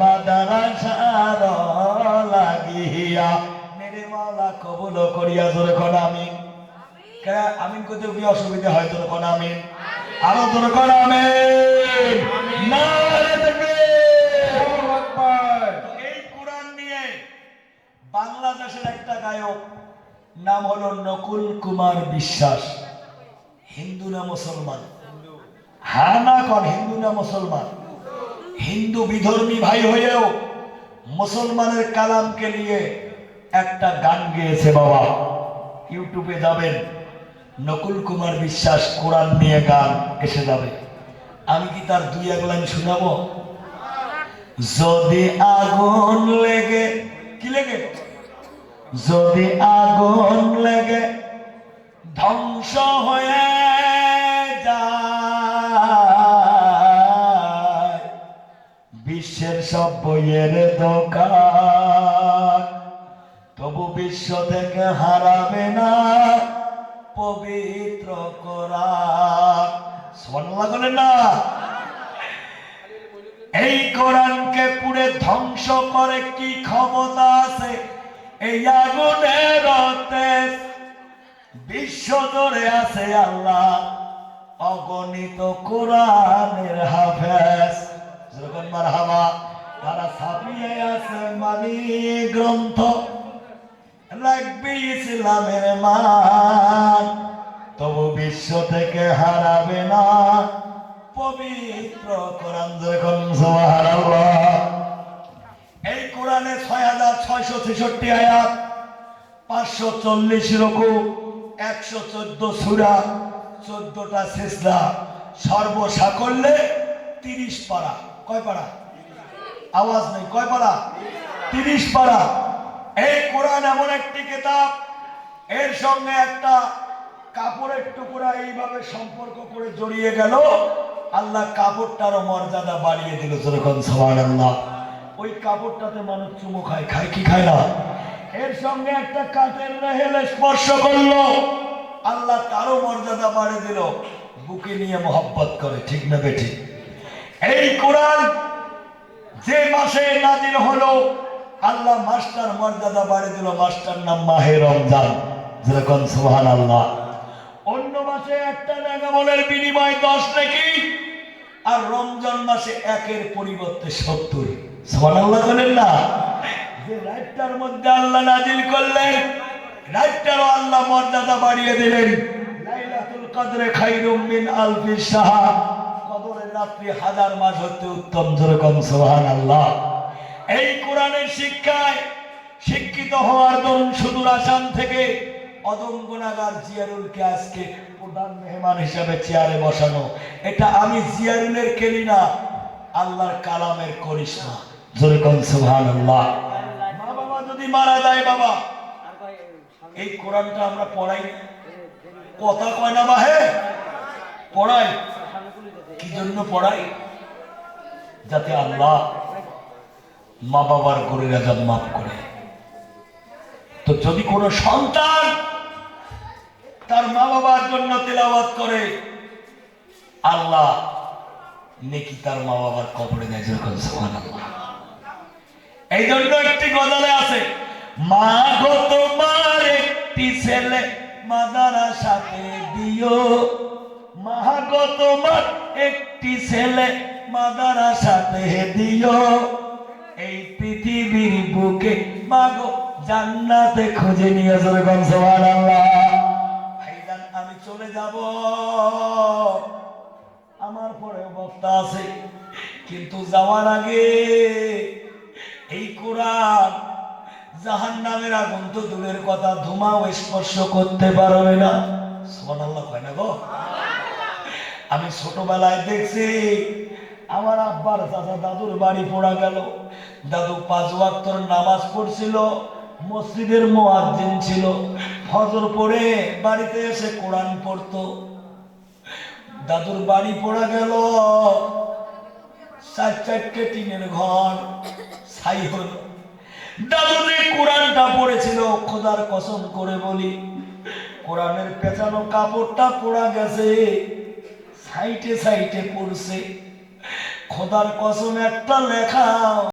মাদারাসার লাগিয়া। মেরে মাওলা কবুল করিয়া জোরে কোন আমিন। কে আমিন করতে কি অসুবিধা হয়? তোর কোন আমিন। আরও তোর কোন আমিন। নারে এই কোরআন নিয়ে বাংলাদেশের একটা গায়ক নাম হলো নকুল কুমার বিশ্বাস। হিন্দু না মুসলমান? হ্যাঁ না কন হিন্দু না মুসলমান? হিন্দু বিধর্মী ভাই হয়েও মুসলমানের কালামকে নিয়ে একটা গান গেয়েছে বাবা। ইউটিউবে যাবেন, নকুল কুমার বিশ্বাস কোরআন নিয়ে গান এসে যাবে। আমি কি তার দুই এক লাইন শুনাবো? যদি আগুন লেগে, কি লেগে? যদি বিশ্বের সব বইয়ের দোকান। তবু বিশ্ব থেকে হারাবে না পবিত্র সোনাল্লাহ বলেন না। এই কোরআনকে পুড়ে ধ্বংস করে কি ক্ষমতা আছে? এই আগুনের বিশ্ব জুড়ে আছে আল্লাহ। অগণিত কোরআনের হাফেজ। যেরকম মারহাবা, তারা ছাপিয়ে আছে মানি গ্রন্থ। ইসলামের মান, তবু বিশ্ব থেকে হারাবে না। পবিত্র কোরআন যখন এই কোরআনে ছয় হাজার ছয়শো ছেষট্টি আয়াত, পাঁচশো চল্লিশ রকু, একশো চোদ্দ সুরা, চোদ্দটা শেষদা সর্বসাকল্যে তিরিশ পারা। কয় পারা আওয়াজ নেই, কয় পারা তিরিশ পারা এই কোরআন এমন একটি কিতাব, এর সঙ্গে একটা কাপড়ের টুকরা এইভাবে সম্পর্ক করে জড়িয়ে গেল। আল্লাহ কাপড়টারও মর্যাদা বাড়িয়ে দিল যেরকম সবার আল্লাহ ওই কাপড়টাতে মানুষ চুমো খায় খায় কি খায় না? এর সঙ্গে একটা কাঠের রেহেলে স্পর্শ করল। আল্লাহ তারও মর্যাদা বাড়িয়ে দিল, বুকে নিয়ে মোহব্বত করে, ঠিক না বেঠিক? এই কোরআন যে মাসে নাজিল হলো, আল্লাহ মাস্টার মর্যাদা বাড়িয়ে দিল, মাস্টার নাম মাহে রমজান। যেরকম সুহান আল্লাহ অন্য মাসে একটা নাগামলের বিনিময় দশ নাকি? আর রমজান মাসে একের পরিবর্তে সত্তর। সুহান আল্লাহ বলেন না? যে রাতটার মধ্যে আল্লাহ নাজিল করলেন, রাতটারও আল্লাহ মর্যাদা বাড়িয়ে দিলেন। লাইলাতুল কদরে খাইরুম মিন আলফি সাহা। রাত্রি হাজার মাস হতে উত্তম যেরকম সোহান আল্লাহ এই কোরআনের শিক্ষায় শিক্ষিত হওয়ার দরুন সুদূর আসাম থেকে অদম গুণাগার জিয়ারুলকে আজকে প্রধান মেহমান হিসাবে চেয়ারে বসানো। এটা আমি জিয়ারুলের খেলি না, আল্লাহর কালামের করিস না যেরকম সুবহান আল্লাহ মা বাবা যদি মারা যায় বাবা, এই কোরআনটা আমরা পড়াই। কথা কয় না বাহে? পড়াই। কি জন্য পড়াই যাতে আল্লাহ মা বাবার করে রাজাব মাফ করে। তো যদি কোনো সন্তান তার মা বাবার জন্য তেলাওয়াত করে, আল্লাহ নেকি তার মা বাবার কবরে দেয় যেরকম সুবহানাল্লাহ। এই জন্য একটি গজলে আছে, মা গো তোমার একটি ছেলে মাদারা সাথে দিও। মা গো তোমার একটি ছেলে মাদারা সাথে দিও। এই পৃথিবীর বুকে মাগো জান্নাতে খুঁজে নিয়ে চলে সুবহানাল্লাহ। ভাইজান, আমি চলে যাব। আমার পরে বক্তা আছে, কিন্তু যাওয়ার আগে এই কোরআন জাহান নামের আগুন তো দূরের কথা, ধুমাও স্পর্শ করতে পারবে না। সুবহানাল্লাহ, কয় না গো? আমি ছোটবেলায় দেখছি আমার আব্বার চাচা দাদুর বাড়ি পড়া গেল। দাদু পাঁচ ওয়াক্তর নামাজ পড়ছিল, মসজিদের মোয়াজ্জিন ছিল। ফজর পড়ে বাড়িতে এসে কোরআন পড়তো। দাদুর বাড়ি পড়া গেল। চার চারটে টিনের ঘর, ছাই হল। দাদু যে কোরআনটা পড়েছিল, খোদার কসম করে বলি, কোরআনের পেঁচানো কাপড়টা পড়া গেছে। সাইটে সাইটে পড়ছে। খোদার কসম একটা লেখাও।